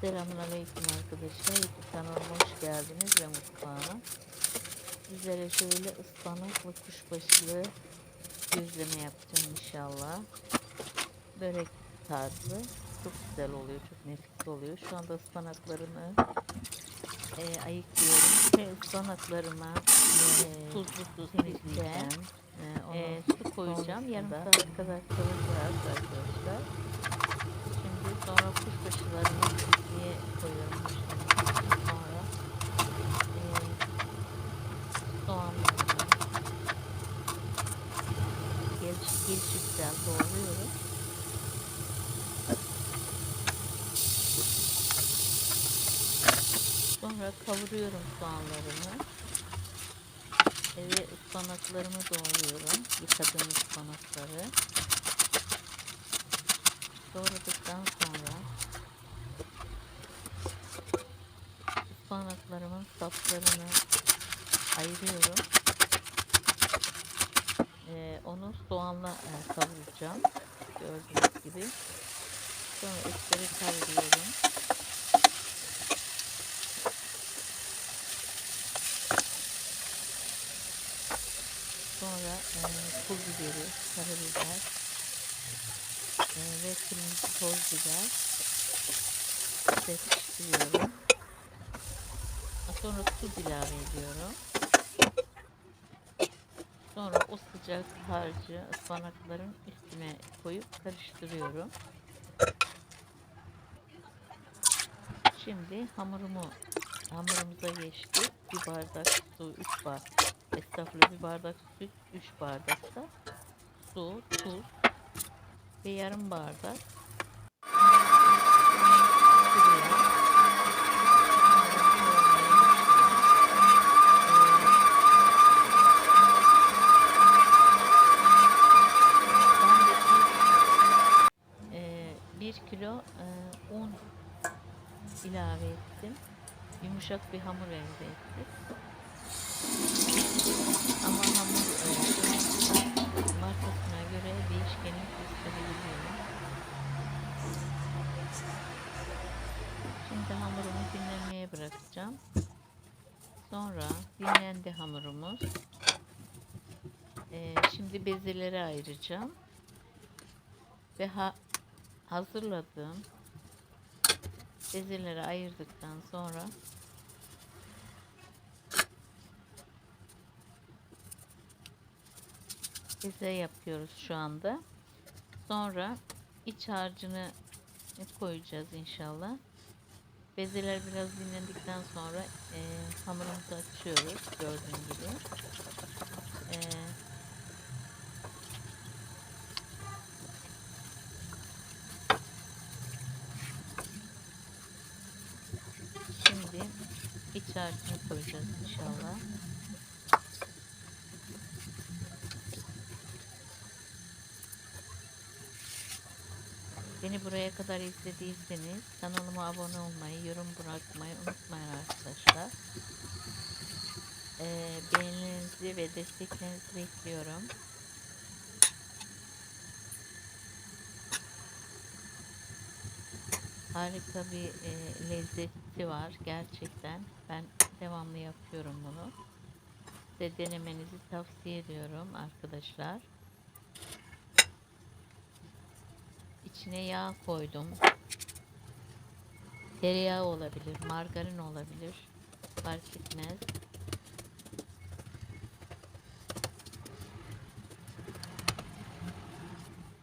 Selamünaleyküm arkadaşlar. YouTube kanalıma hoş geldiniz ve mutfağıma. Sizlere şöyle ıspanak ve kuşbaşılı gözleme yapacağım inşallah. Börek tarzı. Çok güzel oluyor. Çok nefis oluyor. Şu anda ıspanaklarımı e, ayıklıyorum. Ve ıspanaklarıma e, tuzlu su temizleyeceğim. E, e, su koyacağım. Yarım saat kadar kavuracağız arkadaşlar. Şimdi sonra kuşbaşılarını diye koyuyorum. Sonra e, soğanlarını geliş, gelişikten doğruyorum. Sonra kavuruyorum soğanlarımı. Ve ıspanaklarımı doğruyorum. Yıkadığım ıspanakları. Doğradıktan sonra ıspanaklarımın saplarını ayırıyorum. Ee, onu soğanla e, kavuracağım. Gördüğünüz gibi. Sonra etleri kavuruyorum. Sonra e, pul biberi, karabiber, e, ve kırmızı toz biber serpiştiriyorum. Sonra tuz ilave ediyorum. Sonra o sıcak harcı ıspanakların üstüne koyup karıştırıyorum. Şimdi hamurumu hamurumuza geçti. Bir bardak su, 3 bardak. Estağfurullah bir bardak süt, 3 bardak da su, tuz, ve yarım bardak kilo e, un ilave ettim. Yumuşak bir hamur elde ettik. Ama hamur e, markasına göre değişkenlik gösterebiliyor. Şimdi hamurumu dinlenmeye bırakacağım. Sonra dinlendi hamurumuz. Ee, şimdi bezeleri ayıracağım. Ve ha hazırladığım bezeleri ayırdıktan sonra beze yapıyoruz şu anda. Sonra iç harcını koyacağız inşallah. Bezeler biraz dinlendikten sonra e, hamurumuzu açıyoruz gördüğün gibi. E, şimdi harcını koyacağız inşallah. Beni buraya kadar izlediyseniz kanalıma abone olmayı, yorum bırakmayı unutmayın arkadaşlar. Ee, beğenilerinizi ve desteklerinizi bekliyorum. Harika bir e, lezzeti var gerçekten. Ben devamlı yapıyorum bunu. Size denemenizi tavsiye ediyorum arkadaşlar. İçine yağ koydum. Tereyağı olabilir, margarin olabilir. Fark etmez.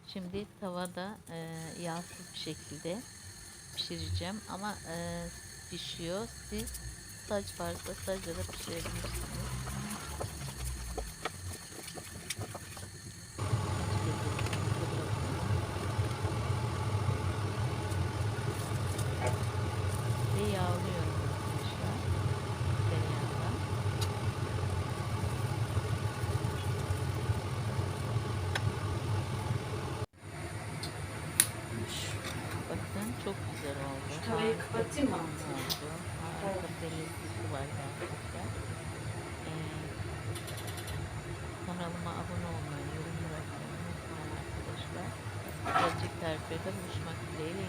Şimdi tavada e, yağsız bir şekilde pişireceğim ama e, pişiyor. Siz saç varsa sacla da pişirebilirsiniz. ve yağlıyorum çok güzel oldu. Şu tavayı kapatayım mı? oldu. Harika bir lezzeti var gerçekten. Ee, kanalıma abone olmayı, yorum bırakmayı unutmayın arkadaşlar. Gelecek tariflerde buluşmak dileğiyle.